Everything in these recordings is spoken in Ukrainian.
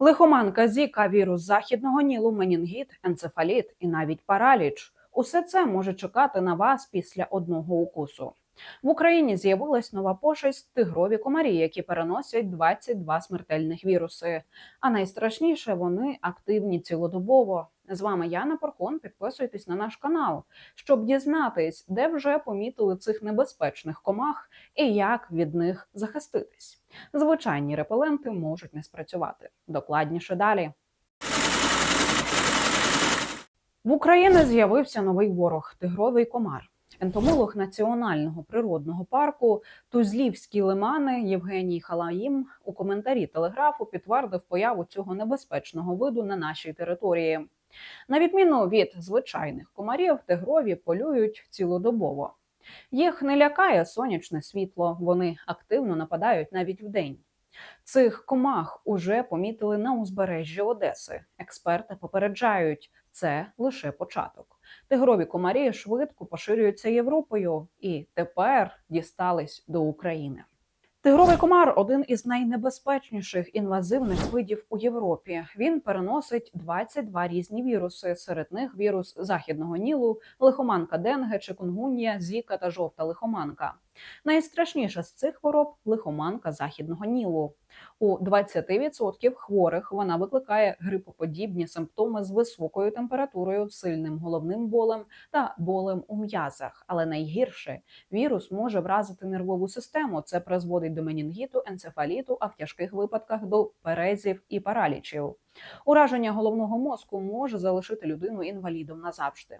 Лихоманка, зіка, вірус західного нілу, менінгіт, енцефаліт і навіть параліч. Усе це може чекати на вас після одного укусу. В Україні з'явилась нова пошесть тигрові комарі, які переносять 22 смертельних віруси. А найстрашніше вони активні цілодобово. З вами Яна Порхон. Підписуйтесь на наш канал, щоб дізнатись, де вже помітили цих небезпечних комах і як від них захиститись. Звичайні репеленти можуть не спрацювати. Докладніше далі. В Україні з'явився новий ворог тигровий комар. Ентомолог Національного природного парку Тузлівські лимани Євгеній Халаїм у коментарі телеграфу підтвердив появу цього небезпечного виду на нашій території. На відміну від звичайних комарів, тигрові полюють цілодобово. Їх не лякає сонячне світло, вони активно нападають навіть вдень. Цих комах уже помітили на узбережжі Одеси. Експерти попереджають, це лише початок. Тигрові комарі швидко поширюються Європою і тепер дістались до України. Тигровий комар один із найнебезпечніших інвазивних видів у Європі. Він переносить 22 різні віруси. Серед них вірус західного нілу, лихоманка денге, чикунгунія, зіка та жовта лихоманка. Найстрашніша з цих хвороб лихоманка західного нілу. У 20% хворих вона викликає грипоподібні симптоми з високою температурою, сильним головним болем та болем у м'язах. Але найгірше вірус може вразити нервову систему. Це призводить до менінгіту, енцефаліту, а в тяжких випадках до перезів і паралічів. Ураження головного мозку може залишити людину інвалідом назавжди.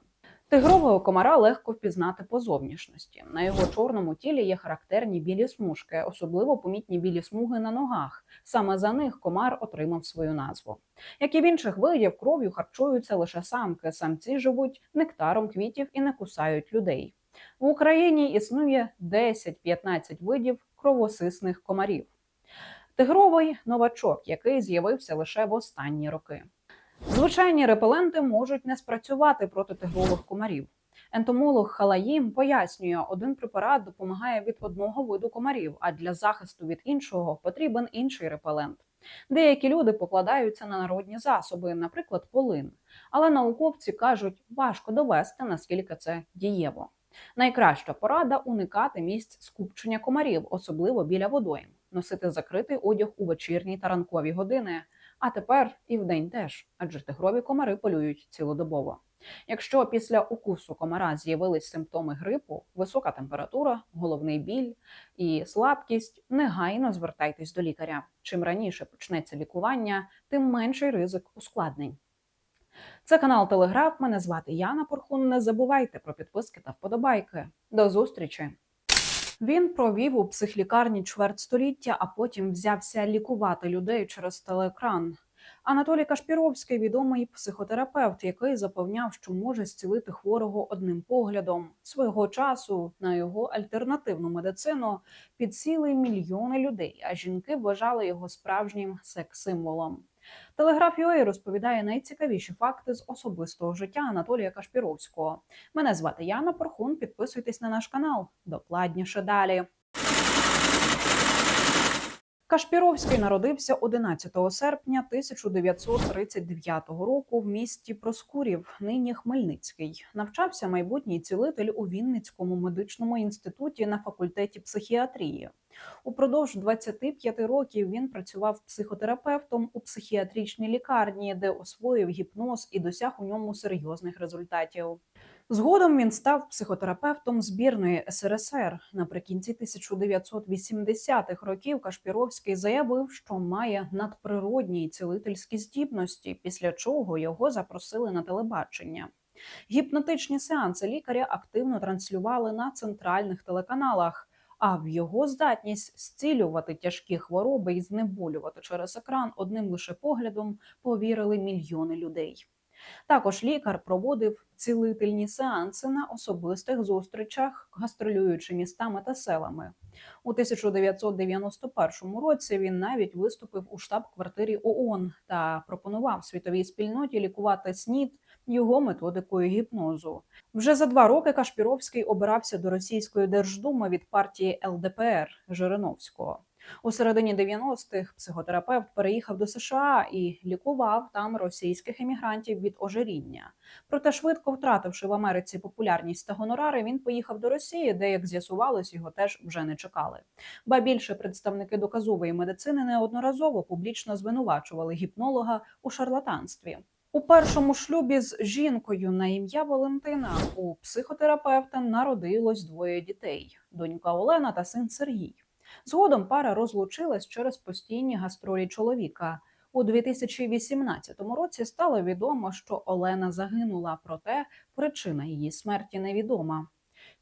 Тигрового комара легко впізнати по зовнішності. На його чорному тілі є характерні білі смужки, особливо помітні білі смуги на ногах. Саме за них комар отримав свою назву. Як і в інших видів, кров'ю харчуються лише самки. Самці живуть нектаром квітів і не кусають людей. В Україні існує 10-15 видів кровосисних комарів. Тигровий новачок, який з'явився лише в останні роки. Звичайні репеленти можуть не спрацювати проти тигрових комарів. Ентомолог Халаїм пояснює, один препарат допомагає від одного виду комарів, а для захисту від іншого потрібен інший репелент. Деякі люди покладаються на народні засоби, наприклад, полин. Але науковці кажуть, важко довести, наскільки це дієво. Найкраща порада уникати місць скупчення комарів, особливо біля водойм, носити закритий одяг у вечірні та ранкові години. А тепер і вдень теж, адже тигрові комари полюють цілодобово. Якщо після укусу комара з'явились симптоми грипу, висока температура, головний біль і слабкість, негайно звертайтесь до лікаря. Чим раніше почнеться лікування, тим менший ризик ускладнень. Це канал Телеграф. Мене звати Яна Порхун. Не забувайте про підписки та вподобайки. До зустрічі! Він провів у психлікарні чверть століття, а потім взявся лікувати людей через телеекран. Анатолій Кашпіровський відомий психотерапевт, який запевняв, що може зцілити хворого одним поглядом. Свого часу на його альтернативну медицину підсіли мільйони людей, а жінки вважали його справжнім секс-символом. Телеграф UA розповідає найцікавіші факти з особистого життя Анатолія Кашпіровського. Мене звати Яна Порхун. Підписуйтесь на наш канал. Докладніше далі. Кашпіровський народився 11 серпня 1939 року в місті Проскурів, нині Хмельницький. Навчався майбутній цілитель у Вінницькому медичному інституті на факультеті психіатрії. Упродовж 25 років він працював психотерапевтом у психіатричній лікарні, де освоїв гіпноз і досяг у ньому серйозних результатів. Згодом він став психотерапевтом збірної СРСР. Наприкінці 1980-х років Кашпіровський заявив, що має надприродні цілительські здібності, після чого його запросили на телебачення. Гіпнотичні сеанси лікаря активно транслювали на центральних телеканалах. А в його здатність зцілювати тяжкі хвороби і знеболювати через екран одним лише поглядом повірили мільйони людей. Також лікар проводив цілительні сеанси на особистих зустрічах, гастролюючи містами та селами. У 1991 році він навіть виступив у штаб-квартирі ООН та пропонував світовій спільноті лікувати СНІД його методикою гіпнозу. Вже за два роки Кашпіровський обирався до російської держдуми від партії ЛДПР Жириновського. У середині 90-х психотерапевт переїхав до США і лікував там російських емігрантів від ожиріння. Проте, швидко втративши в Америці популярність та гонорари, він поїхав до Росії, де, як з'ясувалось, його теж вже не чекали. Ба більше представники доказової медицини неодноразово публічно звинувачували гіпнолога у шарлатанстві. У першому шлюбі з жінкою на ім'я Валентина у психотерапевта народилось двоє дітей: донька Олена та син Сергій. Згодом пара розлучилась через постійні гастролі чоловіка. У 2018 році стало відомо, що Олена загинула, проте причина її смерті невідома.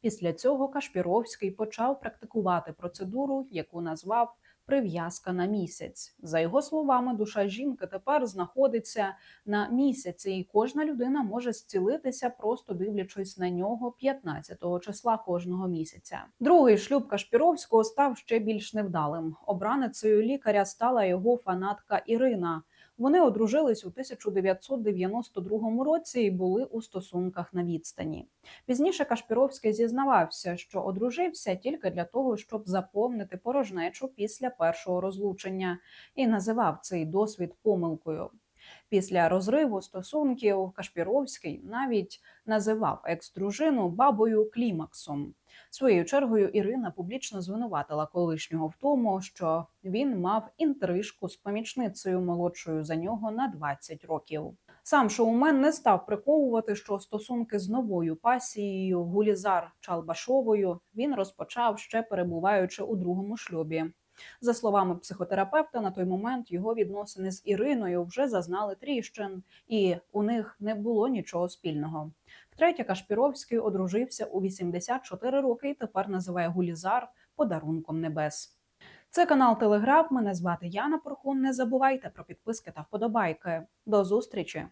Після цього Кашпіровський почав практикувати процедуру, яку назвав прив'язка на місяць. За його словами, душа жінки тепер знаходиться на місяці, і кожна людина може зцілитися, просто дивлячись на нього 15 числа кожного місяця. Другий шлюб Кашпіровського став ще більш невдалим. Обраницею лікаря стала його фанатка Ірина. Вони одружились у 1992 році і були у стосунках на відстані. Пізніше Кашпіровський зізнавався, що одружився тільки для того, щоб заповнити порожнечу після першого розлучення, і називав цей досвід помилкою. Після розриву стосунків Кашпіровський навіть називав екс-дружину бабою клімаксом. Своєю чергою Ірина публічно звинуватила колишнього в тому, що він мав інтрижку з помічницею молодшою за нього на 20 років. Сам шоумен не став приховувати, що стосунки з новою пасією Гулізар Чалбашовою він розпочав ще перебуваючи у другому шлюбі. За словами психотерапевта, на той момент його відносини з Іриною вже зазнали тріщин, і у них не було нічого спільного. Втретє, Кашпіровський одружився у 84 роки і тепер називає Гулізар подарунком небес. Це канал Телеграф. Мене звати Яна Порхун. Не забувайте про підписки та вподобайки. До зустрічі!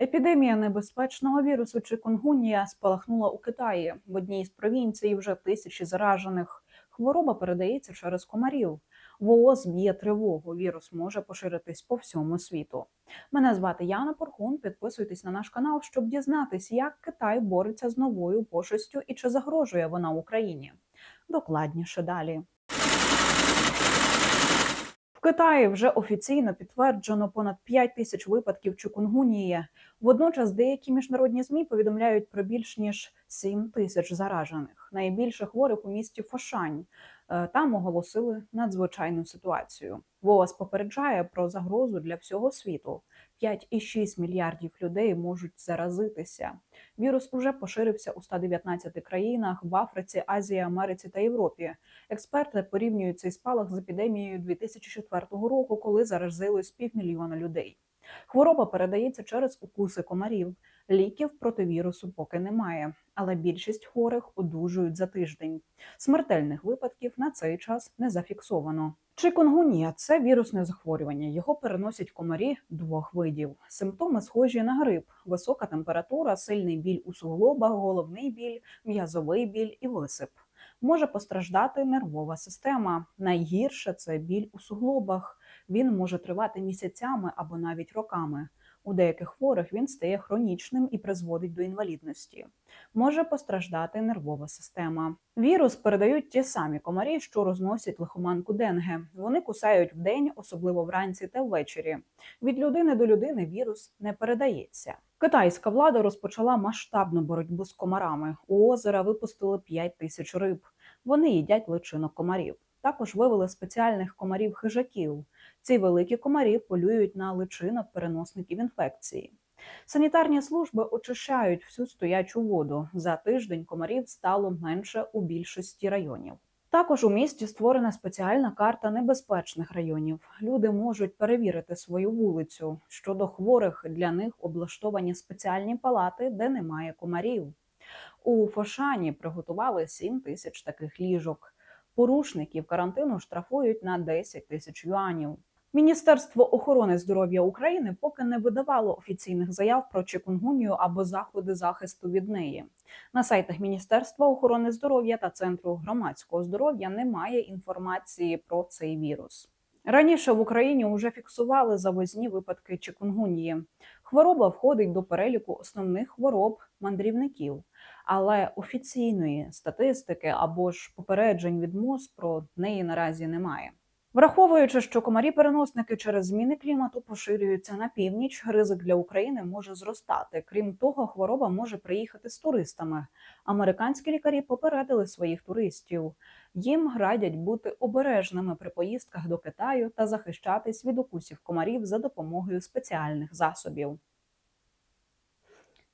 Епідемія небезпечного вірусу чикунгунія спалахнула у Китаї. В одній з провінцій вже тисячі заражених. Хвороба передається через комарів. ВООЗ б'є тривогу. Вірус може поширитись по всьому світу. Мене звати Яна Порхун. Підписуйтесь на наш канал, щоб дізнатись, як Китай бореться з новою пошестю і чи загрожує вона Україні. Докладніше далі. В Китаї вже офіційно підтверджено понад 5 тисяч випадків чикунгунії. Водночас деякі міжнародні змі повідомляють про більш ніж 7 тисяч заражених. Найбільше хворих у місті Фошань. Е, Там оголосили надзвичайну ситуацію. ВООЗ попереджає про загрозу для всього світу. 5,6 мільярдів людей можуть заразитися. Вірус уже поширився у 119 країнах в Африці, Азії, Америці та Європі. Експерти порівнюють цей спалах з епідемією 2004 року, коли заразилось півмільйона людей. Хвороба передається через укуси комарів. Ліків проти вірусу поки немає, але більшість хворих одужують за тиждень. Смертельних випадків на цей час не зафіксовано. Чикунгунія – це вірусне захворювання. Його переносять комарі двох видів. Симптоми схожі на грип: висока температура, сильний біль у суглобах, головний біль, м'язовий біль і висип. Може постраждати нервова система. Найгірше це біль у суглобах. Він може тривати місяцями або навіть роками. У деяких хворих він стає хронічним і призводить до інвалідності. Може постраждати нервова система. Вірус передають ті самі комарі, що розносять лихоманку денге. Вони кусають вдень, особливо вранці та ввечері. Від людини до людини вірус не передається. Китайська влада розпочала масштабну боротьбу з комарами. У озера випустили 5 тисяч риб. Вони їдять личинок комарів. Також вивели спеціальних комарів-хижаків. Ці великі комарі полюють на личинок переносників інфекції. Санітарні служби очищають всю стоячу воду. За тиждень комарів стало менше у більшості районів. Також у місті створена спеціальна карта небезпечних районів. Люди можуть перевірити свою вулицю. Щодо хворих для них облаштовані спеціальні палати, де немає комарів. У Фошані приготували 7 тисяч таких ліжок. Порушників карантину штрафують на 10 тисяч юанів. Міністерство охорони здоров'я України поки не видавало офіційних заяв про чикунгунію або заходи захисту від неї. На сайтах Міністерства охорони здоров'я та Центру громадського здоров'я немає інформації про цей вірус. Раніше в Україні вже фіксували завозні випадки чикунгунії. Хвороба входить до переліку основних хвороб мандрівників. Але офіційної статистики або ж попереджень від МОЗ про неї наразі немає. Враховуючи, що комарі-переносники через зміни клімату поширюються на північ, ризик для України може зростати. Крім того, хвороба може приїхати з туристами. Американські лікарі попередили своїх туристів. Їм радять бути обережними при поїздках до Китаю та захищатись від укусів комарів за допомогою спеціальних засобів.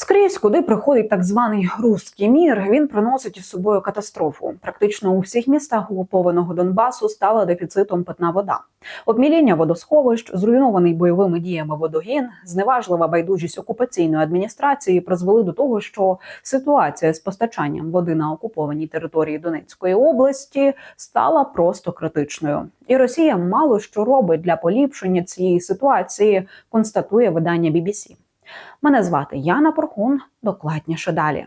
Скрізь, куди приходить так званий руський мір, він приносить із собою катастрофу. Практично у всіх містах окупованого Донбасу стала дефіцитом питна вода. Обміління водосховищ, зруйнований бойовими діями водогін, зневажлива байдужість окупаційної адміністрації призвели до того, що ситуація з постачанням води на окупованій території Донецької області стала просто критичною. І Росія мало що робить для поліпшення цієї ситуації, констатує видання BBC. Мене звати Яна Порхун. Докладніше далі.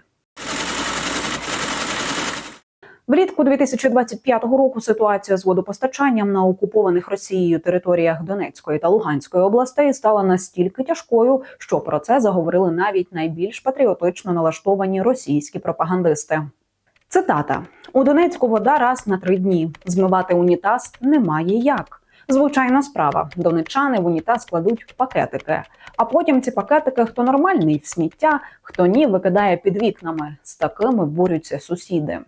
Влітку 2025 року ситуація з водопостачанням на окупованих Росією територіях Донецької та Луганської областей стала настільки тяжкою, що про це заговорили навіть найбільш патріотично налаштовані російські пропагандисти. Цитата: у Донецьку вода раз на три дні. Змивати унітаз немає як. Звичайна справа. Донечани в унітаз кладуть пакетики. А потім ці пакетики, хто нормальний в сміття, хто ні, викидає під вікнами. З такими борються сусіди.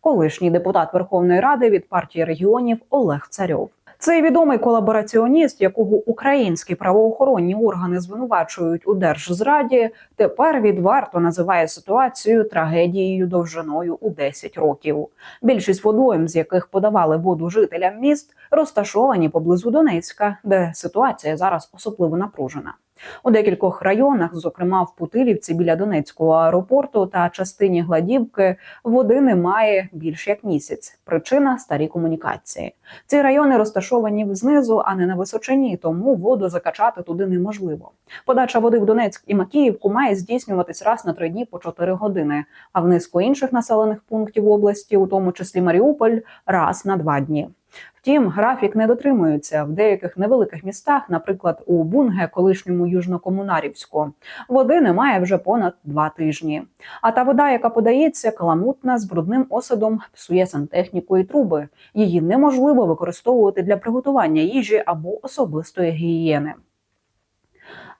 Колишній депутат Верховної Ради від партії регіонів Олег Царьов. Цей відомий колабораціоніст, якого українські правоохоронні органи звинувачують у держзраді, тепер відверто називає ситуацію трагедією довжиною у 10 років. Більшість водойм, з яких подавали воду жителям міст, розташовані поблизу Донецька, де ситуація зараз особливо напружена. У декількох районах, зокрема в Путилівці біля Донецького аеропорту та частині Гладівки, води немає більш як місяць. Причина старі комунікації. Ці райони розташовані знизу, а не на височині, тому воду закачати туди неможливо. Подача води в Донецьк і Макіївку має здійснюватись раз на три дні по 4 години. А в низку інших населених пунктів області, у тому числі Маріуполь, раз на два дні. Втім, графік не дотримується в деяких невеликих містах, наприклад, у Бунге, колишньому южнокомунарівську, води немає вже понад два тижні. А та вода, яка подається, каламутна з брудним осадом, псує сантехніку і труби. Її неможливо використовувати для приготування їжі або особистої гігієни.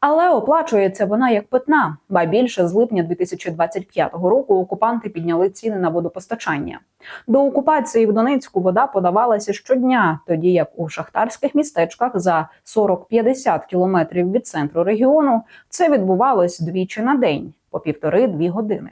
Але оплачується вона як питна, ба більше з липня 2025 року окупанти підняли ціни на водопостачання. До окупації в Донецьку вода подавалася щодня, тоді як у шахтарських містечках за 40-50 кілометрів від центру регіону це відбувалось двічі на день по півтори-дві години.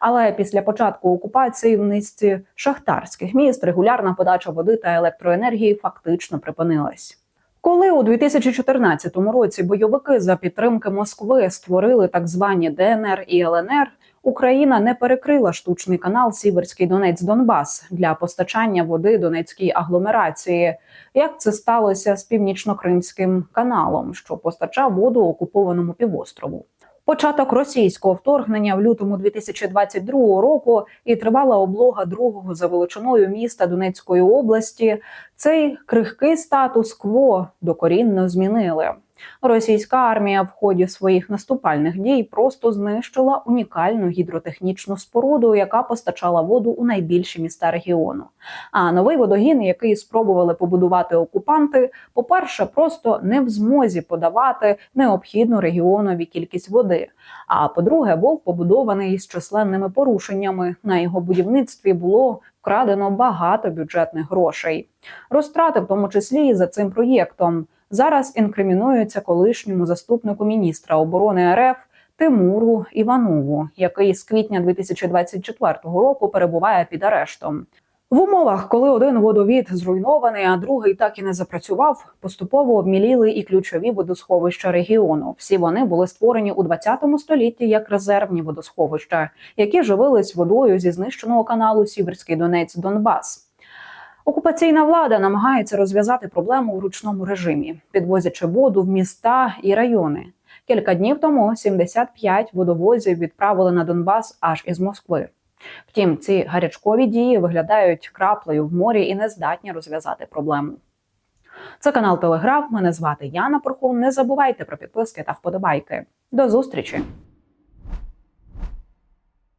Але після початку окупації в низці шахтарських міст регулярна подача води та електроенергії фактично припинилась. Коли у 2014 році бойовики за підтримки Москви створили так звані ДНР і ЛНР, Україна не перекрила штучний канал Сіверський Донець Донбас для постачання води Донецькій агломерації. Як це сталося з північно-кримським каналом, що постачав воду окупованому півострову? Початок російського вторгнення в лютому 2022 року і тривала облога другого за величиною міста Донецької області. Цей крихкий статус-кво докорінно змінили. Російська армія в ході своїх наступальних дій просто знищила унікальну гідротехнічну споруду, яка постачала воду у найбільші міста регіону. А новий водогін, який спробували побудувати окупанти, по-перше, просто не в змозі подавати необхідну регіонові кількість води. А по-друге, був побудований з численними порушеннями. На його будівництві було вкрадено багато бюджетних грошей. Розтрати, в тому числі і за цим проєктом зараз інкримінується колишньому заступнику міністра оборони РФ Тимуру Іванову, який з квітня 2024 року перебуває під арештом. В умовах, коли один водовід зруйнований, а другий так і не запрацював, поступово обміліли і ключові водосховища регіону. Всі вони були створені у 20 столітті як резервні водосховища, які живились водою зі знищеного каналу Сіверський Донець Донбас. Окупаційна влада намагається розв'язати проблему у ручному режимі, підвозячи воду в міста і райони. Кілька днів тому 75 водовозів відправили на Донбас аж із Москви. Втім, ці гарячкові дії виглядають краплею в морі і не здатні розв'язати проблему. Це канал Телеграф. Мене звати Яна Порхун. Не забувайте про підписки та вподобайки. До зустрічі!